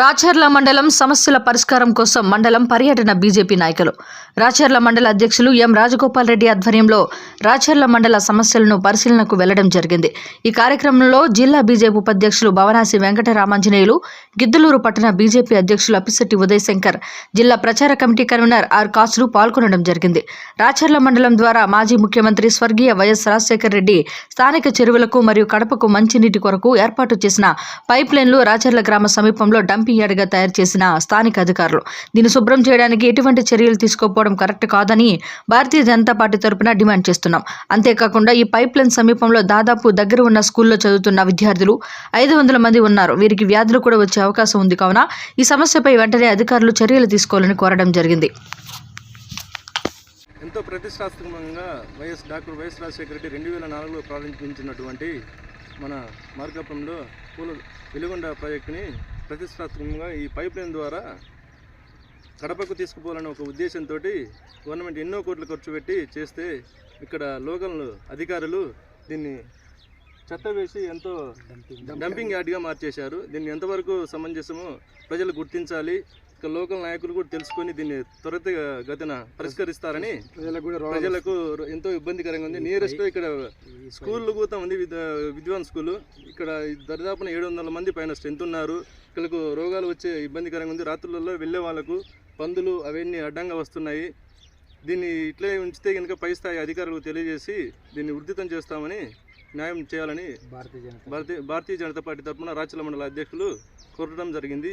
రాచర్ల మండలం సమస్యల పరిష్కారం కోసం మండలం పర్యటన బీజేపీ నాయకులు. రాచర్ల మండల అధ్యక్షులు ఎం. రాజగోపాల్ రెడ్డి ఆధ్వర్యంలో రాచర్ల మండల సమస్యలను పరిశీలనకు వెళ్ళడం జరిగింది. ఈ కార్యక్రమంలో జిల్లా బీజేపీ ఉపాధ్యక్షులు భవనాసి వెంకటరామాంజనేయులు గిద్దలూరు పట్టణ బీజేపీ అధ్యక్షులు అప్పిశెట్టి ఉదయ్ శంకర్ జిల్లా ప్రచార కమిటీ కన్వీనర్ ఆర్. కాసులు పాల్గొనడం జరిగింది. రాచర్ల మండలం ద్వారా మాజీ ముఖ్యమంత్రి స్వర్గీయ వైఎస్ రాజశేఖర రెడ్డి స్థానిక చెరువులకు మరియు కడపకు మంచినీటి కొరకు ఏర్పాటు చేసిన పైప్ లైన్లు రాచర్ల గ్రామ సమీపంలో డంపింగ్ యార్డ్గా తయారు చేసిన స్థానిక అధికారులు. దీన్ని శుభ్రం చేయడానికి ఎటువంటి చర్యలు తీసుకోకపోవడం కరెక్ట్ కాదని భారతీయ జనతా పార్టీ తరపున డిమాండ్ చేస్తున్నాం. అంతేకాకుండా ఈ పైప్ లైన్ సమీపంలో దాదాపు దగ్గర ఉన్న స్కూల్లో చదువుతున్న విద్యార్థులు ఐదు వందల మంది ఉన్నారు. వీరికి వ్యాధులు కూడా వచ్చే అవకాశం ఉంది కావున ఈ సమస్యపై వెంటనే అధికారులు చర్యలు తీసుకోవాలని కోరడం జరిగింది. ఎంతో ప్రతిష్టాత్మకంగా Y S doctor Y S Rajasekhara Reddy రెండు వేల నాలుగులో ప్రారంభించినటువంటి మన మార్కాపురంలో పూల వెలుగొండ ప్రాజెక్టుని ప్రతిష్టాత్మకంగా ఈ పైప్ లైన్ ద్వారా కడపకు తీసుకుపోవాలనే ఒక ఉద్దేశంతో గవర్నమెంట్ ఎన్నో కోట్లు ఖర్చు పెట్టి చేస్తే ఇక్కడ లోకల్ అధికారులు దీన్ని చెత్త వేసి ఎంతో డంపింగ్ యార్డ్గా మార్చేశారు. దీన్ని ఎంతవరకు సమంజసమో ప్రజలు గుర్తించాలి. లోకల్ నాయకులు కూడా తెలుసుకొని దీన్ని త్వరితగతిన పరిష్కరిస్తారని ప్రజలకు ఎంతో ఇబ్బందికరంగా ఉంది. నియరెస్ట్ ఇక్కడ స్కూల్ కూడా ఉంది విద్- విద్వాన్ స్కూల్. ఇక్కడ దరిదాపున ఏడు వందల మంది పైన స్ట్రెంత్ ఉన్నారు. ఇక్కడకు రోగాలు వచ్చే ఇబ్బందికరంగా ఉంది. రాత్రులలో వెళ్ళే వాళ్ళకు పందులు అవన్నీ అడ్డంగా వస్తున్నాయి. దీన్ని ఇట్లే ఉంచితే కనుక పై స్థాయి అధికారులకు తెలియజేసి దీన్ని ఉద్ధృతం చేస్తామని న్యాయం చేయాలని భారతీయ భారతీయ జనతా పార్టీ తరఫున రాచల మండల అధ్యక్షులు కోరడం జరిగింది.